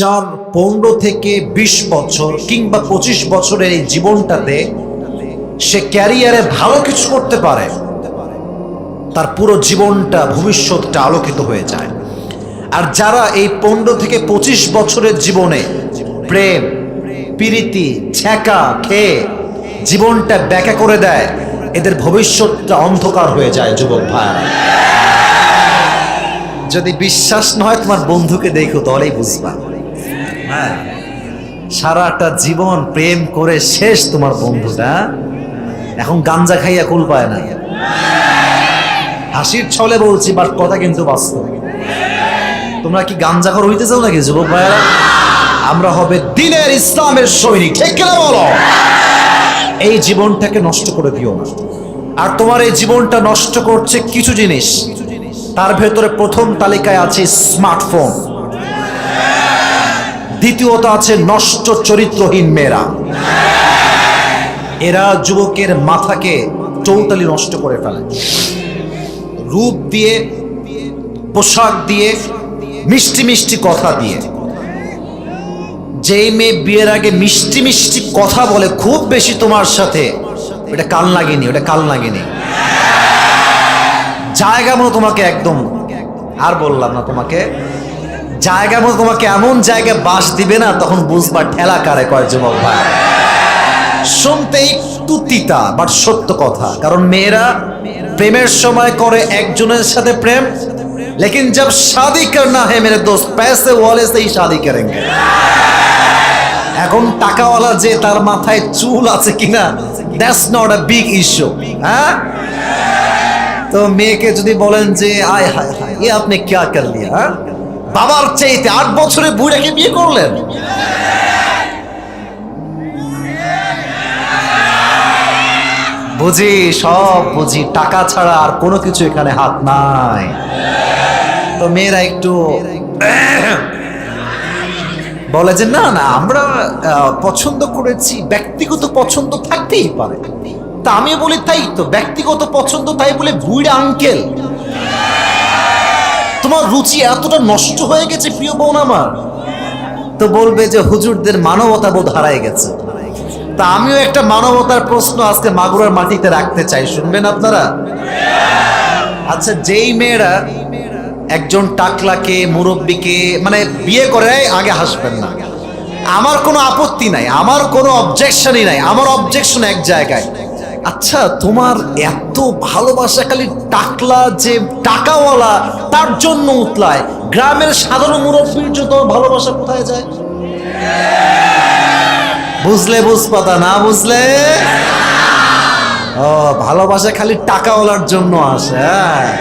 যার পনেরো থেকে বিশ বছর কিংবা পঁচিশ বছরের এই জীবনটাতে সে ক্যারিয়ারে ভালো কিছু করতে পারে। তার পুরো জীবনটা, ভবিষ্যৎটা আলোকিত হয়ে যায়। আর যারা এই পনেরো থেকে পঁচিশ বছরের জীবনে প্রেম, প্রীতি, ছ্যাঁকা, খেয়ে জীবনটা ব্যাখ্যা করে দেয়, এদের ভবিষ্যৎটা অন্ধকার হয়ে যায়, যুবক ভাইয়ারা। যদি বিশ্বাস না হয় তোমার বন্ধুকে দেখো, তাহলেই বুঝবা। সারাটা জীবন প্রেম করে শেষ তোমার বন্ধুটা। এখন গাঞ্জা খাইয়া কুল পায় না। হাসির ছলে বলছি বাট কথা কিন্তু বাস্তব। তোমরা কি গাঞ্জা গাঞ্জাখর হইতে চাও নাকি, যুবক ভাইয়েরা? আমরা হবে দিনের ইসলামের সৈনিক, ঠিক কিনা বলো? এই জীবনটাকে নষ্ট করে দিও না। আর তোমার এই জীবনটা নষ্ট করছে কিছু জিনিস। তার ভেতরে প্রথম তালিকায় আছে স্মার্টফোন দ্বিতীয়ত আছে নষ্ট চরিত্রহীন মেয়েরা। এরা যুবকের মাথাকে চৌতালি নষ্ট করে ফেলে। রূপ দিয়ে, পোশাক দিয়ে, মিষ্টি মিষ্টি কথা দিয়ে। যেই মেয়ে বিয়ের আগে মিষ্টি মিষ্টি কথা বলে, খুব বেশি তোমার সাথে ওটা কাল লাগেনি ওটা কাল লাগেনি জায়গা মতো তোমাকে একদম, আর বললাম না তোমাকে জায়গা মতো তোমাকে এমন জায়গায় বাস দিবে না, তখন বুঝবা ঠেলা কারে কয় যুবক ভাই। শুনতে একটু তিতা বাট সত্য কথা। কারণ মেয়েরা প্রেমের সময় করে একজনের সাথে প্রেম, লেকিন জব শাদি করনা হে মেরে দোস্ত পয়সে ওয়ালে সেই শাদি করেঙ্গে। এখন টাকাওয়ালা যে তার মাথায় চুল আছে কিনা that's not a big issue হ্যাঁ? তো মেয়েকে যদি বলেন যে, আয়, হায় হায়, এ আপনি ক্যা করলি হ্যাঁ? বাবার চাইতে আট বছরে বুড়াকে বিয়ে করলেন? বুঝি, সব বুঝি, টাকা ছাড়া আর কোনো কিছু এখানে হাত নাই। তো মেয়েরা একটু বলে যে, না না, আমরা পছন্দ করেছি, ব্যক্তিগত পছন্দ থাকতেই পারে। তা আমি বলি, তাই তো, ব্যক্তিগত পছন্দ তাই বলে বুড়া আঙ্কেল তোমার রুচি এতটা নষ্ট হয়ে গেছে, প্রিয় বোন আমার। তো বলবে যে হুজুরদের মানবতা বোধ হারায় গেছে। তা আমিও একটা মানবতার প্রশ্ন আজকে মাগুরার মাটিতে রাখতে চাই, শুনবেন আপনারা? আচ্ছা যেই মেয়েরা একজন টাকলাকে, মুরব্বীকে মানে বিয়ে করে, আগে হাসবেন না। আমার কোনো আপত্তি নাই, আমার কোনো অবজেকশনই নাই, আমার অবজেকশন এক জায়গায়। আচ্ছা তোমার এত ভালোবাসা খালি টাকলা যে টাকাওয়ালা, তার জন্য উতলায়। গ্রামের সাধারণ মুরব্বীর জন্য ভালোবাসা কোথায় যায়? বুঝলে বুঝপাতা, না বুঝলে? ও, ভালোবাসা খালি টাকাওয়ালার জন্য আসে হ্যাঁ।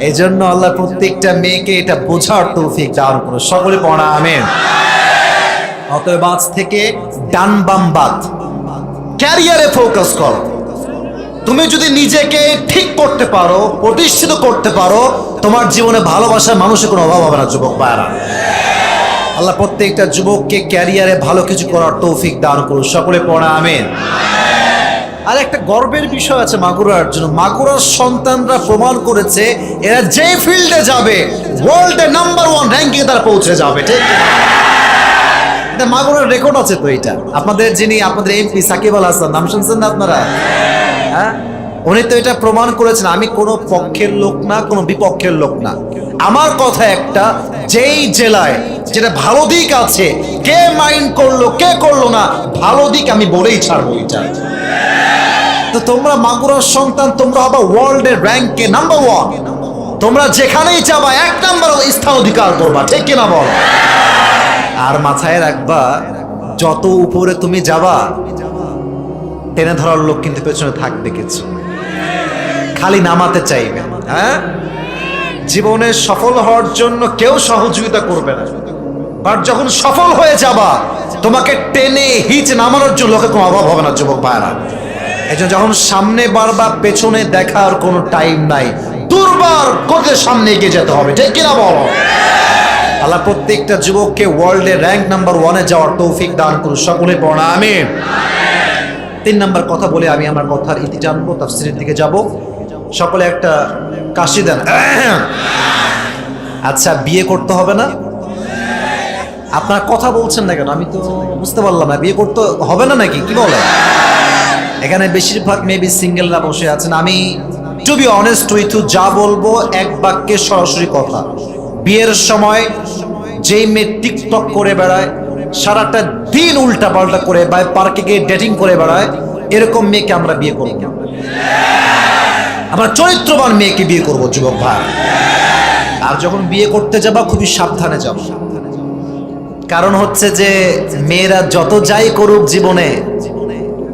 এই জন্য আল্লাহ প্রত্যেকটা মেয়েকে এটা বোঝার তৌফিক দান করো সকলে পড়া, আমেন। অতএব আজ থেকে ডান বাম বাদ। ক্যারিয়ারে ফোকাস করো। তুমি যদি নিজেকে ঠিক করতে পারো, প্রতিষ্ঠিত করতে পারো, তোমার জীবনে ভালোবাসার মানুষের কোনো অভাব হবে না, যুবক ভাইরা আল্লাহ প্রত্যেকটা যুবককে ক্যারিয়ারে ভালো কিছু করার তৌফিক দান করুন। সকলে পড়া, আমেন। আর একটা গর্বের বিষয় আছে মাগুরার জন্য। মাগুরার সন্তানরা প্রমাণ করেছে, এরা যে ফিল্ডে যাবে ওয়ার্ল্ডে নাম্বার ওয়ান র্যাঙ্কিং তারা পৌঁছে যাবে, ঠিক এটা মাগুরার রেকর্ড আছে তো এটা। আপনাদের যিনি, আপনাদের এমপি সাকিব আল হাসান, নাম শুনছেন না আপনারা? হ্যাঁ? উনি তো এটা প্রমাণ করেছেন, আমি কোনো পক্ষের লোক না, কোনো বিপক্ষের লোক না। আমার কথা একটা, যেই জেলায় যেটা ভালো দিক আছে, কে মাইন্ড করল, কে করল না, ভালো দিক আমি বলেই ছাড়বো এটা। তো তোমরা মাগুরার সন্তান, তোমরা হবে ওয়ার্ল্ডের র্যাঙ্কে নাম্বার ওয়ান তোমরা যেখানেই যাবা, এক নাম্বার স্থান অধিকার করবা, ঠিক কিনা বল? আর মাথায় রাখবা, যত উপরে তুমি যাবা, টেনে ধরার লোক কিন্তু পেছনে থাকবে কিছু। খালি নামাতে চাইবে হ্যাঁ? জীবনে সফল হওয়ার জন্য কেউ সহযোগিতা করবে না। বাট যখন সফল হয়ে যাবা, তোমাকে টেনে হিচ নামানোর জন্য লোকের কোনো অভাব হবে না, যুবক ভাইরা এই যখন সামনে বারবার পেছনে দেখার কোনো টাইম নাই, দুর্বার করে সামনে এগিয়ে যেতে হবে, ঠিক কিনা বলো? আল্লাহ প্রত্যেকটা যুবককে ওয়ার্ল্ডে র্যাঙ্ক নাম্বার ওয়ানে যাওয়ার তৌফিক দান করুন। সকলে পড়া আমি তিন নাম্বার কথা বলে আমি আমার কথার ইতি জানব, তাফসিরের দিকে যাব। সকলে একটা কাশি দেন। আচ্ছা বিয়ে করতে হবে না? আপনার কথা বলছেন না কেন? আমি তো বুঝতে পারলাম না। বিয়ে করতে হবে না নাকি? কি বলে এখানে বেশিরভাগ মেবি সিঙ্গেলরা বসে আছেন। আমি টু বি অনেস্ট উইথ যা বলব এক বাক্যে সরাসরি কথা। বিয়ের সময় যেই মেয়ে টিকটক করে বেড়ায়, সারাটা দিন উল্টা পাল্টা করে বা পার্কে গিয়ে ডেটিং করে বেড়ায়, এরকম মেয়েকে আমরা বিয়ে করব আমরা চরিত্রবান মেয়েকে বিয়ে করব, যুবক ভাই। আর যখন বিয়ে করতে যাবা, খুবই সাবধানে যাব কারণ হচ্ছে যে, মেয়েরা যত যাই করুক জীবনে,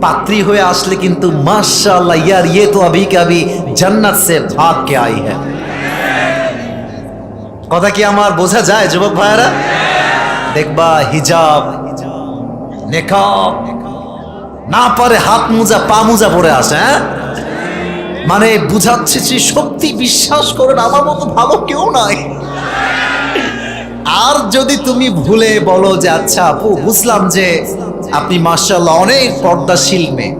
পাত্রী হয়ে আসলে কিন্তু মাশাআল্লাহ, ইয়ার ইয়ে তো আবি কাবি জান্নাত সে ভাগ কে আই হ্যাঁ কথা কি আমার বোঝা যায়, যুবক ভাইয়েরা? দেখবা হিজাব নেকাব, না পারে হাত মোজা, পা মোজা পরে আসে হ্যাঁ? মানে বুঝাচ্ছে যে সত্যি বিশ্বাস করেন আমার মতো ভালো কেউ নাই। আর যদি তুমি ভুলে বলো যে আচ্ছা আপু, বুঝলাম যে আপনি মার্শাল্লাহ অনেক পর্দাশীল মেয়ে।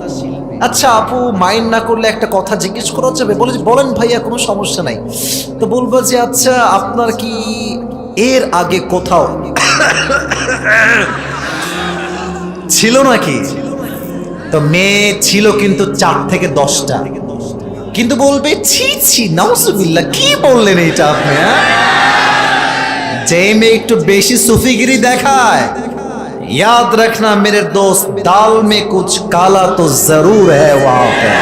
আচ্ছা আপু, মাইন্ড না করলে একটা কথা জিজ্ঞেস করা যাবে? বলে বলেন ভাইয়া, কোনো সমস্যা নাই। তো বলব যে আচ্ছা আপনার কি এর আগে কোথাও ছিল নাকি? তো মেয়ে ছিল কিন্তু চার থেকে দশটা। কিন্তু বলবে, ছি ছি নাউসুবিল্লাহ কি বললেন এটা আপনি হ্যাঁ? যে মেয়ে একটু বেশি সুফিগিরি দেখায় याद रखना मेरे दोस्त, दाल में कुछ काला तो जरूर है वहां पर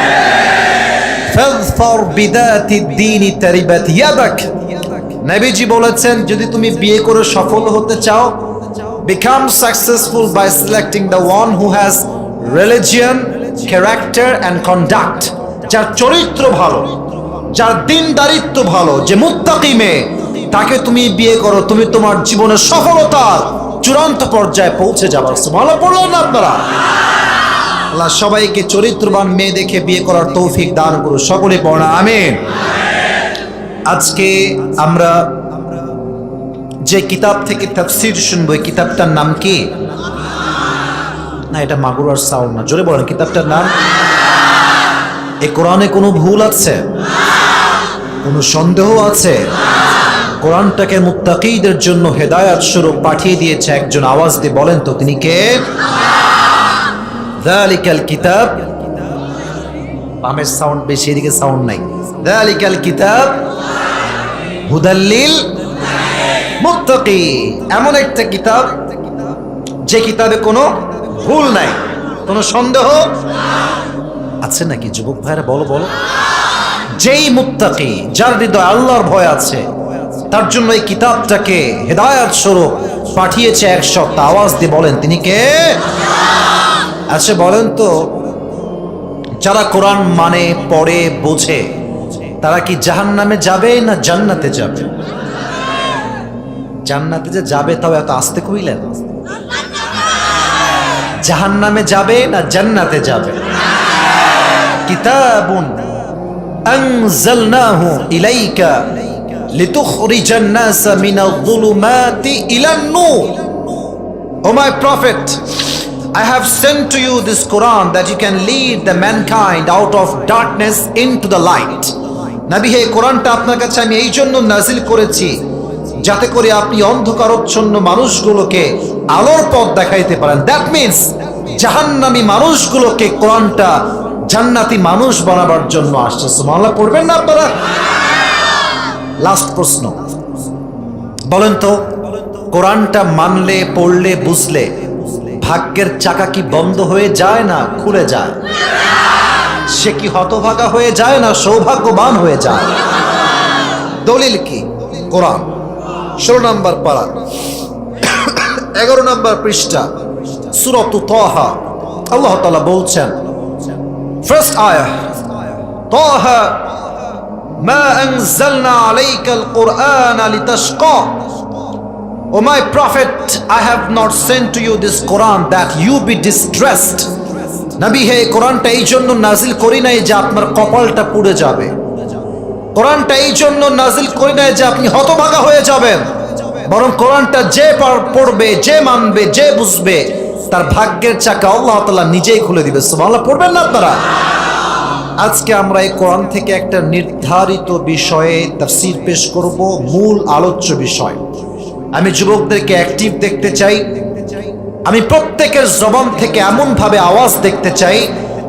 বলেছেন যদি তুমি বিয়ে করে সফল হতে চাও become successful by selecting the one who character and conduct যার চরিত্র ভালো, যার দিন দারিত্ব ভালো, যে মুত্তাকি মেয়ে, তাকে তুমি বিয়ে করো, তুমি তোমার জীবনের সফলতা চূড়ান্ত পর্যায়ে পৌঁছে যাবার ভালো পড়লেন না আপনারা? আল্লাহ সবাইকে চরিত্রবান মেয়ে দেখে বিয়ে করার তৌফিক দান করুন সকলে পড়া, আমিন। আজকে আমরা যে কিতাব থেকে তাফসির শুনব, এই কিতাবটার নাম কি? না, এটা মাগুরার সাউন্ড না। জোরে বলেন, কিতাবটার নাম? এ কোরআনে কোনো ভুল আছে? কোনো সন্দেহ আছে? কোরআনটাকে মুত্তাকিদের জন্য হেদায়াত স্বরূপ পাঠিয়ে দিয়েছে একজন আওয়াজ দিয়ে বলেন তো, তিনি কে? দালিকাল কিতাব। বামের সাউন্ড বেশি, এদিকে সাউন্ড নাই। দালিকাল কিতাব। হুদাল্লিল। মুত্তাকি। এমন একটা কিতাব যে কিতাবে কোনো ভুল নাই, কোনো সন্দেহ। আছে নাকি, যুবক ভাইরা বলো বলো। যেই মুত্তাকি, যার হৃদয় আল্লাহর ভয় আছে তার জন্য এই কিতাবটাকে হেদায়াত স্বরূপ পাঠিয়েছে এক সপ্তাহ আওয়াজ দিয়ে বলেন, তিনি কে? আচ্ছা বলেন তো, যারা কোরআন মানে পড়ে, বোঝে, তারা কি জাহান নামে যাবে না জান্নাতে যাবে? জান্নাতে যে যাবে তাও এত আসতে কইলেন জাহান নামে যাবে না জান্নাতে যাবে? কিতাবুন আনজালনাহু ইলাইকা O my prophet, I have sent to you this Quran that you can lead the mankind out of darkness into the light. নবী হে কোরআনটা আপনার কাছে আমি এই জন্য নাজিল করেছি যাতে করে আপনি অন্ধকারচ্ছন্ন মানুষগুলোকে আলোর পথ দেখাইতে পারেন। দ্যাট মিনস জাহান্নামী মানুষগুলোকে কোরআনটা জান্নাতি মানুষ বানাবার জন্য আসছে। সুমাল্লাহ পড়বেন না আপনারা? লাস্ট প্রশ্ন। বলেন তো, কোরআনটা মানলে, পড়লে, বুঝলে, ভাগ্যের চাকা কি বন্ধ হয়ে যায় না খুলে যায়? সে কি হতভাগা হয়ে যায় না সৌভাগ্যবান হয়ে যায়? দলিল কি? কোরআন। ষোলো নম্বর পাড়া এগারো নম্বর পৃষ্ঠা। সুরত তহা। আল্লাহ তালা বলছেন ফার্স্ট আয়া। Taha ما أنزلنا عليك القرآن لتشقى O my prophet, I have not sent to you this Quran that you be distressed. নবী হে কোরআনটা এই জন্য নাজিল করি নাই যে আপনার কপালটা পুড়ে যাবে কোরআনটা এই জন্য নাজিল করি নাই যে আপনি হতভাগা হয়ে যাবেন বরং কোরআনটা যে পার- পড়বে যে মানবে যে বুঝবে তার ভাগ্যের চাকা আল্লাহ তাআলা নিজেই খুলে দিবে সুবহানাল্লাহ পড়বেন না আপনারা আজকে আমরা এই কোরআন থেকে একটা নির্ধারিত বিষয়ে তাফসীর পেশ করব, মূল আলোচ্য বিষয়। আমি যুবকদেরকে অ্যাক্টিভ দেখতে চাই। আমি প্রত্যেকের জবান থেকে এমন ভাবে আওয়াজ দেখতে চাই,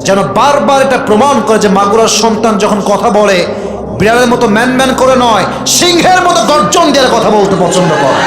যেন বারবার এটা প্রমাণ করে যে মাগুরার সন্তান যখন কথা বলে, বিড়ালের মতো ম্যান ম্যান করে নয়, সিংহের মতো গর্জন দিয়ে কথা বলতে পছন্দ করে।